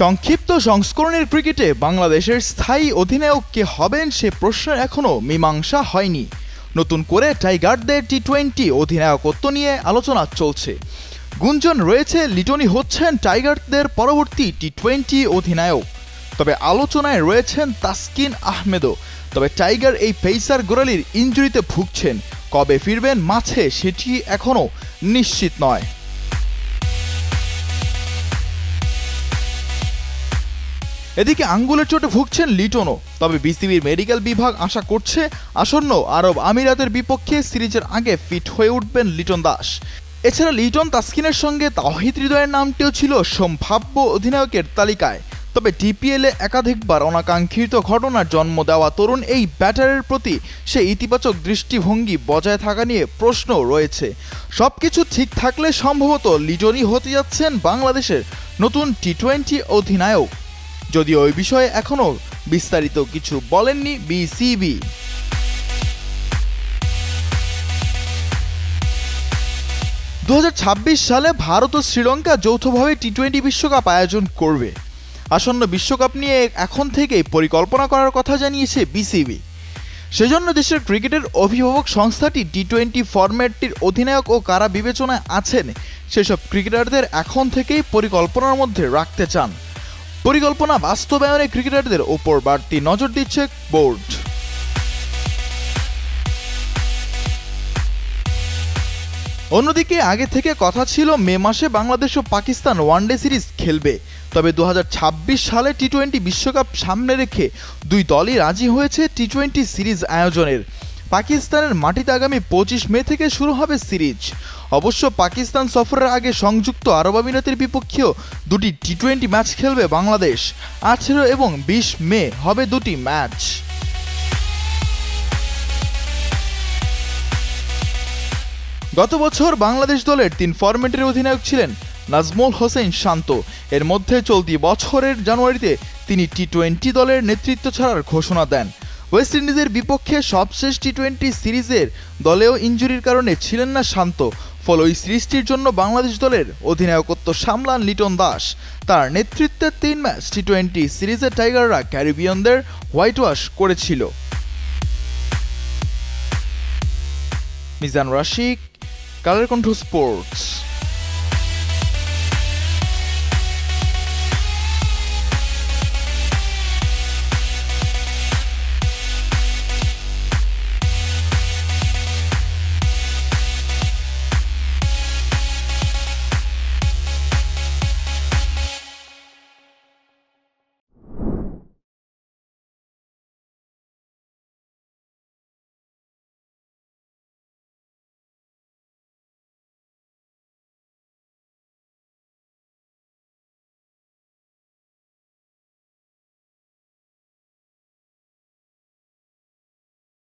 সংক্ষিপ্ত সংস্করণের ক্রিকেটে বাংলাদেশের স্থায়ী অধিনায়ক কে হবেন সে প্রশ্নের এখনও মীমাংসা হয়নি। নতুন করে টাইগারদের টি টোয়েন্টি অধিনায়কত্ব নিয়ে আলোচনা চলছে। গুঞ্জন রয়েছে, লিটনি হচ্ছেন টাইগারদের পরবর্তী টি টোয়েন্টি অধিনায়ক। তবে আলোচনায় রয়েছেন তাসকিন আহমেদও। তবে টাইগার এই পেইসার গোড়ালির ইঞ্জুরিতে ভুগছেন। কবে ফিরবেন মাঠে সেটি এখনও নিশ্চিত নয়। এদিকে আঙ্গুলের চোটে ভুগছেন লিটনও। তবে বিসিবির মেডিকেল বিভাগ আশা করছে আসন্ন আরব আমিরাতের বিপক্ষে সিরিজের আগে ফিট হয়ে উঠবেন লিটন দাস। এছাড়া লিটন তাসকিনের সঙ্গে তাহিদ হৃদয়ের নামটিও ছিল সম্ভাব্য অধিনায়কের তালিকায়। তবে ডিপিএলে একাধিকবার অনাকাঙ্ক্ষিত ঘটনার জন্ম দেওয়া তরুণ এই ব্যাটারের প্রতি সে ইতিবাচক দৃষ্টিভঙ্গি বজায় থাকা নিয়ে প্রশ্ন রয়েছে। সবকিছু ঠিক থাকলে সম্ভবত লিটনই হতে যাচ্ছেন বাংলাদেশের নতুন টি টোয়েন্টি অধিনায়ক। যদিও ওই বিষয়ে এখনও বিস্তারিত কিছু বলেননি বিসিবি দু হাজার ছাব্বিশ সালে ভারত ও শ্রীলঙ্কা যৌথভাবে টি টোয়েন্টি বিশ্বকাপ আয়োজন করবে। আসন্ন বিশ্বকাপ নিয়ে এখন থেকেই পরিকল্পনা করার কথা জানিয়েছে বিসিবি সেজন্য দেশের ক্রিকেটের অভিভাবক সংস্থাটি টি টোয়েন্টি ফরম্যাটটির অধিনায়ক ও কারা বিবেচনায় আছেন, সেসব ক্রিকেটারদের এখন থেকেই পরিকল্পনার মধ্যে রাখতে চান। পরিকল্পনা বাস্তবায়নে ক্রিকেটারদের ওপর বাড়তি নজর দিচ্ছে বোর্ড। অন্যদিকে আগে থেকে কথা ছিল মে মাসে বাংলাদেশ ও পাকিস্তান ওয়ানডে সিরিজ খেলবে। তবে দু হাজার ছাব্বিশ সালে টি টোয়েন্টি বিশ্বকাপ সামনে রেখে দুই দলই রাজি হয়েছে টি টোয়েন্টি সিরিজ আয়োজনের। পাকিস্তানের মাটিতে আগামী পঁচিশ মে থেকে শুরু হবে সিরিজ। অবশ্য পাকিস্তান সফরের আগে সংযুক্ত আরব আমিরাতের বিপক্ষেও দুটি টি টোয়েন্টি ম্যাচ খেলবে বাংলাদেশ। আঠেরো এবং বিশ মে হবে দুটি ম্যাচ। গত বছর বাংলাদেশ দলের তিন ফরম্যাটের অধিনায়ক ছিলেন নাজমুল হোসেন শান্ত। এর মধ্যে চলতি বছরের জানুয়ারিতে তিনি টি টোয়েন্টি দলের নেতৃত্ব ছাড়ার ঘোষণা দেন। ওয়েস্ট ইন্ডিজের বিপক্ষে সবশেষ টি টোয়েন্টি সিরিজের দলেও ইঞ্জুরির কারণে ছিলেন না শান্ত। ফলে ওই সিরিজটির জন্য বাংলাদেশ দলের অধিনায়কত্ব সামলান লিটন দাস। তার নেতৃত্বে তিন ম্যাচ টি টোয়েন্টি সিরিজে টাইগাররা ক্যারিবিয়ানদের হোয়াইট ওয়াশ করেছিল। মিজান রাশিক, কালের কণ্ঠ স্পোর্টস।